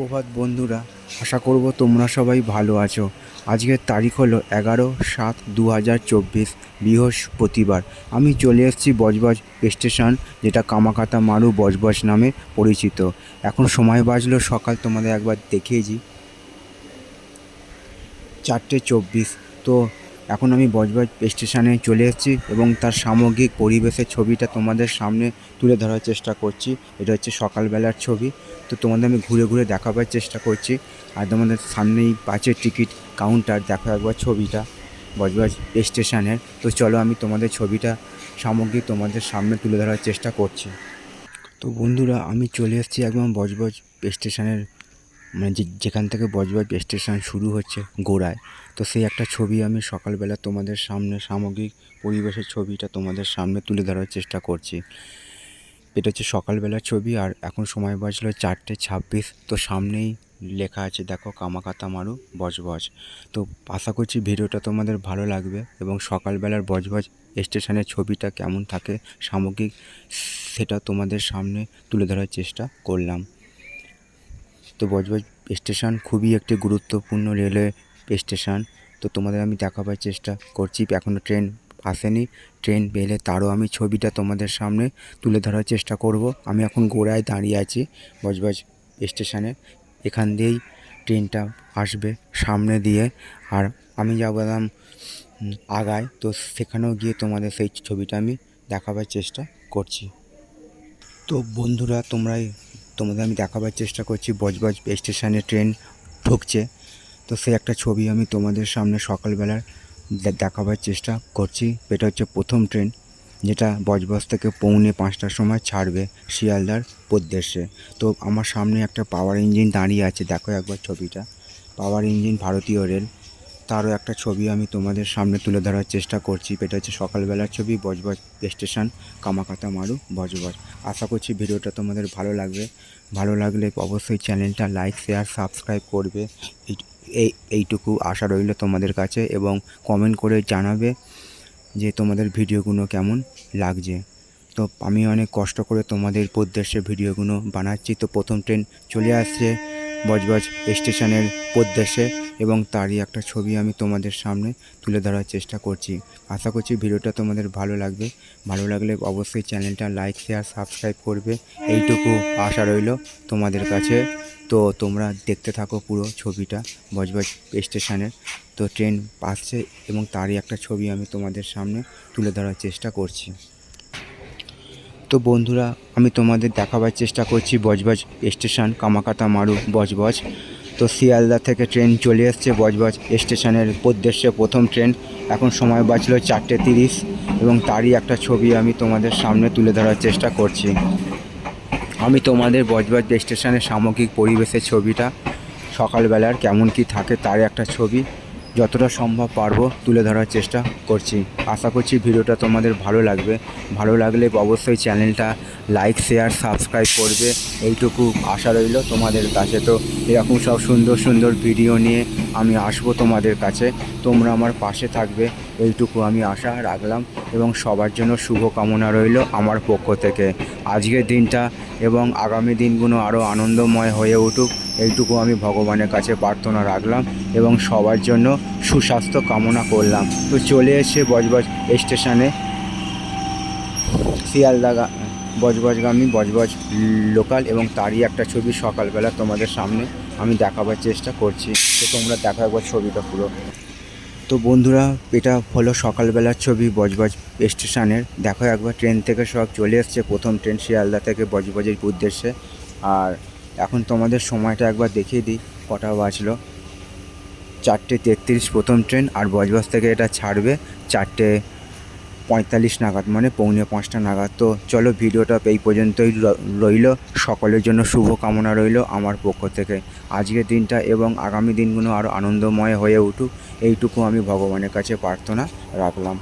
প্রভাত বন্ধুরা, আশা করব তোমরা সবাই ভালো আছো। আজকের তারিখ হলো এগারো সাত দু হাজার চব্বিশ বৃহস্পতিবার। আমি চলে এসেছি বজবজ স্টেশন, যেটা কামাকাতা মারু বজবজ নামে পরিচিত। এখন সময় বাজলো সকাল, তোমাদের একবার দেখিয়েছি চারটে চব্বিশ। তো এখন আমি বজবজ স্টেশনে চলে এসেছি এবং তার সামগ্রিক পরিবেশের ছবিটা তোমাদের সামনে তুলে ধরার চেষ্টা করছি। এটা হচ্ছে সকালবেলার ছবি। তো তোমাদের আমি ঘুরে ঘুরে দেখাবার চেষ্টা করছি। আর তোমাদের সামনেই পাঁচের টিকিট কাউন্টার। দেখো একবার ছবিটা, বজবজ স্টেশনের তো চলো আমি তোমাদের ছবিটা, সামগ্রিক তোমাদের সামনে তুলে ধরার চেষ্টা করছি। তো বন্ধুরা, আমি চলে এসেছি একদম বজবজ স্টেশনের মানে যে যেখান থেকে বজবজ স্টেশন শুরু হচ্ছে গোড়ায়, তো সেই একটা ছবি আমি সকালবেলা তোমাদের সামনে, সামগ্রিক পরিবেশের ছবিটা তোমাদের সামনে তুলে ধরার চেষ্টা করছি। এটা হচ্ছে সকালবেলার ছবি আর এখন সময় বাজলো চারটে ছাব্বিশ, তো সামনেই লেখা আছে, দেখো কামাকাতা মারু বজবজ। তো আশা করছি ভিডিওটা তোমাদের ভালো লাগবে এবং সকালবেলার বজবজ স্টেশনের ছবিটা কেমন থাকে, সামগ্রিক সেটা তোমাদের সামনে তুলে ধরার চেষ্টা করলাম। তো বজবজ স্টেশন খুবই একটি গুরুত্বপূর্ণ রেলওয়ে স্টেশন। তো তোমাদের আমি দেখাবার চেষ্টা করছি এখনও ট্রেন আসেনি। ট্রেন পেলে তারও আমি ছবিটা তোমাদের সামনে তুলে ধরার চেষ্টা করব। আমি এখন গোড়ায় দাঁড়িয়ে আছি বজবজ স্টেশনে। এখান দিয়েই ট্রেনটা আসবে সামনে দিয়ে। আর আমি যাবলাম আগায়, তো সেখানেও গিয়ে তোমাদের সেই ছবিটা আমি দেখাবার চেষ্টা করছি। তো বন্ধুরা, তোমরাই তোমাদের আমি দেখাবার চেষ্টা করছি, বজবজ স্টেশনে ট্রেন ঢুকছে। তো সেই একটা ছবি আমি তোমাদের সামনে সকালবেলার দেখাবার চেষ্টা করছি। এটা হচ্ছে প্রথম ট্রেন, যেটা বজবজ থেকে পৌনে পাঁচটার সময় ছাড়বে শিয়ালদার উদ্দেশ্যে। তো আমার সামনে একটা পাওয়ার ইঞ্জিন দাঁড়িয়ে আছে, দেখো একবার ছবিটা। পাওয়ার ইঞ্জিন ভারতীয় রেল তারও একটা ছবি আমি তোমাদের সামনে তুলে ধরার চেষ্টা করছি। এটা হচ্ছে সকালবেলার ছবি, Budge Budge station, Komagata Maru, Budge Budge. আশা করছি ভিডিওটা তোমাদের ভালো লাগবে। ভালো লাগলে অবশ্যই চ্যানেলটা লাইক, শেয়ার, সাবস্ক্রাইব করবে। এই- এই, এইটুকু আশা রইল তোমাদের কাছে এবং কমেন্ট করে জানাবে যে তোমাদের ভিডিওগুলো কেমন লাগছে। তো আমি অনেক কষ্ট করে তোমাদের উদ্দেশ্যে ভিডিওগুলো বানাচ্ছি। তো প্রথম ট্রেন চলে আসছে। বজবজ স্টেশনের উদ্দেশ্যে এবং তারই একটা ছবি আমি তোমাদের সামনে তুলে ধরার চেষ্টা করছি। আশা করছি ভিডিওটা তোমাদের ভালো লাগবে। ভালো লাগলে অবশ্যই চ্যানেলটা লাইক, শেয়ার, সাবস্ক্রাইব করবে। এইটুকু আশা রইল তোমাদের কাছে। তো তোমরা দেখতে থাকো পুরো ছবিটা বজবজ স্টেশনের। তো ট্রেন আসছে এবং তারই একটা ছবি আমি তোমাদের সামনে তুলে ধরার চেষ্টা করছি। তো বন্ধুরা, আমি তোমাদের দেখাবার চেষ্টা করছি Budge Budge station Komagata Maru Budge Budge. তো শিয়ালদা থেকে ট্রেন চলে এসছে বজবজ স্টেশনের উদ্দেশ্যে প্রথম ট্রেন। এখন সময় বাজলো চারটে তিরিশ এবং তারই একটা ছবি আমি তোমাদের সামনে তুলে ধরার চেষ্টা করছি। আমি তোমাদের বজবজ স্টেশনের সামগ্রিক পরিবেশের ছবিটা, সকালবেলার কেমন কি থাকে তার একটা ছবি। যতটা সম্ভব পারব তুলে ধরার চেষ্টা করছি। আশা করছি ভিডিওটা তোমাদের ভালো লাগবে। ভালো লাগলে অবশ্যই চ্যানেলটা লাইক, শেয়ার, সাবস্ক্রাইব করবে। এইটুকু আশা রইল তোমাদের কাছে। তো এরকম সব সুন্দর সুন্দর ভিডিও নিয়ে আমি আসব তোমাদের কাছে। তোমরা আমার পাশে থাকবে। এইটুকু আমি আশা রাখলাম এবং সবার জন্য শুভ কামনা রইল আমার পক্ষ থেকে। আজকের দিনটা এবং আগামী দিনগুলো আরও আনন্দময় হয়ে উঠুক, এইটুকু আমি ভগবানের কাছে প্রার্থনা রাখলাম এবং সবার জন্য সুস্বাস্থ্য কামনা করলাম। তো চলে এসে বজবজ স্টেশনে শিয়ালদা বজবজগামী, বজবজ লোকাল এবং তারই একটা ছবি সকালবেলা তোমাদের সামনে। আমি দেখাবার চেষ্টা করছি। তো তোমরা দেখো একবার ছবিটা পুরো। তো বন্ধুরা, এটা হলো সকালবেলার ছবি বজবজ স্টেশনের। দেখো একবার ট্রেন থেকে সব চলে এসছে। প্রথম ট্রেন শিয়ালদা থেকে বজবজের উদ্দেশ্যে। আর এখন তোমাদের সময়টা একবার দেখিয়ে দিই, কটা বাজলো? চারটে তেত্রিশ প্রথম ট্রেন, আর বজবজ থেকে এটা ছাড়বে চারটে পঁয়তাল্লিশ নাগাদ মানে পৌনে পাঁচটা নাগাদ। তো চলো ভিডিওটা এই পর্যন্তই রইল। সকলের জন্য শুভকামনা রইল আমার পক্ষ থেকে। আজকের দিনটা এবং আগামী দিনগুলো আরও আনন্দময় হয়ে উঠুক। এইটুকু আমি ভগবানের কাছে প্রার্থনা রাখলাম।